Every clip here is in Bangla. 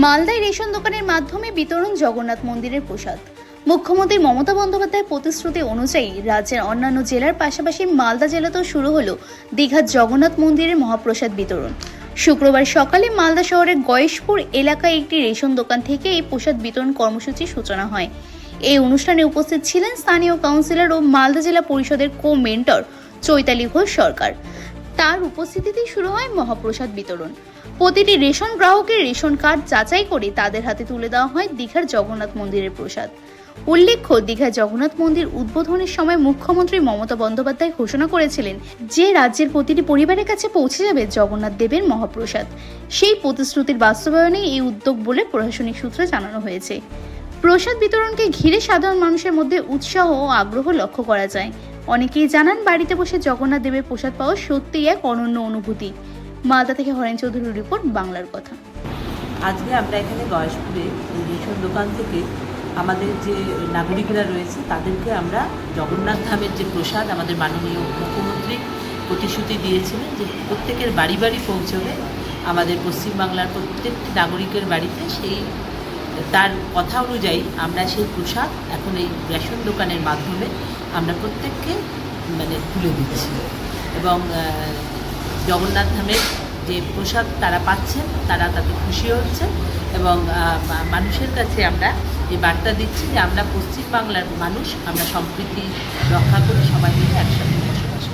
মালদায় রেশন দোকানের মাধ্যমে বিতরণ জগন্নাথ মন্দিরের প্রসাদ। মুখ্যমন্ত্রী মমতা বন্দ্যোপাধ্যায়ের প্রতিশ্রুতি অনুযায়ী রাজ্যের অন্যান্য জেলার পাশাপাশি মালদা জেলাতেও শুরু হলো দীঘার জগন্নাথ মন্দিরের মহাপ্রসাদ বিতরণ। শুক্রবার সকালে মালদা শহরের গয়েশপুর এলাকায় একটি রেশন দোকান থেকে এই প্রসাদ বিতরণ কর্মসূচির সূচনা হয়। এই অনুষ্ঠানে উপস্থিত ছিলেন স্থানীয় কাউন্সিলর ও মালদা জেলা পরিষদের কো মেন্টর চৈতালি ঘোষ সরকার। তার উপস্থিতিতেই শুরু হয় মহাপ্রসাদ বিতরণ। প্রতিটি রেশন গ্রাহকের রেশন কার্ড যাচাই করে তাদের হাতে তুলে দেওয়া হয় দীঘার জগন্নাথ মন্দিরের প্রসাদ। উল্লেখ্য দীঘার জগন্নাথ মন্দির উদ্বোধনের সময় মুখ্যমন্ত্রী মমতা বন্দ্যোপাধ্যায় ঘোষণা করেছিলেন যে রাজ্যের প্রতিটি পরিবারের কাছে পৌঁছে যাবে জগন্নাথ দেবের মহাপ্রসাদ। সেই প্রতিশ্রুতির বাস্তবায়নে এই উদ্যোগ বলে প্রশাসনিক সূত্রে জানানো হয়েছে। প্রসাদ বিতরণকে ঘিরে সাধারণ মানুষের মধ্যে উৎসাহ ও আগ্রহ লক্ষ্য করা যায়। অনেকেই জানান বাড়িতে বসে জগন্নাথ দেবের প্রসাদ পাওয়া সত্যিই এক অনন্য অনুভূতি। মালদা থেকে হরেন চৌধুরীর রিপোর্ট, বাংলার কথা। আজকে আমরা এখানে গয়েশপুরে রেশন দোকান থেকে আমাদের যে নাগরিকরা রয়েছে, তাদেরকে আমরা জগন্নাথ ধামের যে প্রসাদ আমাদের মাননীয় মুখ্যমন্ত্রী প্রতিশ্রুতি দিয়েছিলেন যে প্রত্যেকের বাড়ি বাড়ি পৌঁছবে আমাদের পশ্চিমবাংলার প্রত্যেকটি নাগরিকের বাড়িতে সেই তার কথা অনুযায়ী আমরা সেই প্রসাদ এখন এই রেশন দোকানের মাধ্যমে আমরা প্রত্যেককে মানে তুলে দিচ্ছি। এবং জগন্নাথ ধামের যে প্রসাদ তারা পাচ্ছেন, তারা তাতে খুশি হচ্ছে এবং মানুষের কাছে আমরা এই বার্তা দিচ্ছি যে আমরা পশ্চিমবাংলার মানুষ, আমরা সম্প্রীতি রক্ষা করে সবাই মিলে একসাথে বসবাস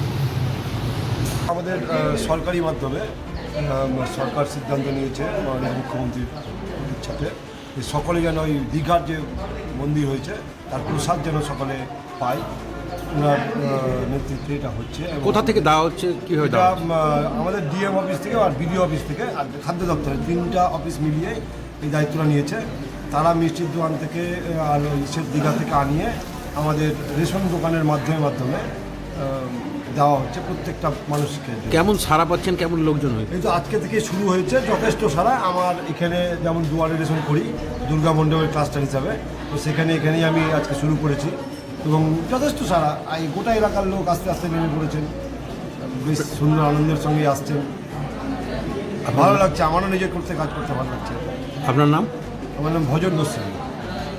আমাদের সরকারি মাধ্যমে সরকার সিদ্ধান্ত নিয়েছে মুখ্যমন্ত্রীর ইচ্ছাতে। সকলে যেন ওই দীঘার যে মন্দির হয়েছে তার প্রসাদ যেন সকলে পায়। ওনার নেতৃত্বে এটা হচ্ছে কোথা থেকে দেওয়া হচ্ছে? কীভাবে এটা আমাদের ডিএম অফিস থেকে আর বিডিও অফিস থেকে আর খাদ্য দপ্তরে তিনটা অফিস মিলিয়ে এই দায়িত্বটা নিয়েছে। তারা মিষ্টির দোকান থেকে আর ইসের দীঘা থেকে আনিয়ে আমাদের রেশন দোকানের মাধ্যমে মাধ্যমে দেওয়া হচ্ছে প্রত্যেকটা মানুষকে। কেমন সারা পাচ্ছেন? কেমন লোকজন হয়েছে? এই তো আজকে থেকে শুরু হয়েছে যথেষ্ট সারা আমার এখানে যেমন দুয়ারে রেশন করি দুর্গা মণ্ডপের ক্লাস্টার হিসাবে তো সেখানে এখানেই আমি আজকে শুরু করেছি এবং যথেষ্ট সারা এই গোটা এলাকার লোক আস্তে আস্তে নেমে পড়েছেন। বেশ সুন্দর আনন্দের সঙ্গে আসছেন। ভালো লাগছে আমারও নিজের করতে কাজ করতে ভালো লাগছে। আপনার নাম? আমার নাম ভজন গোস্বামী।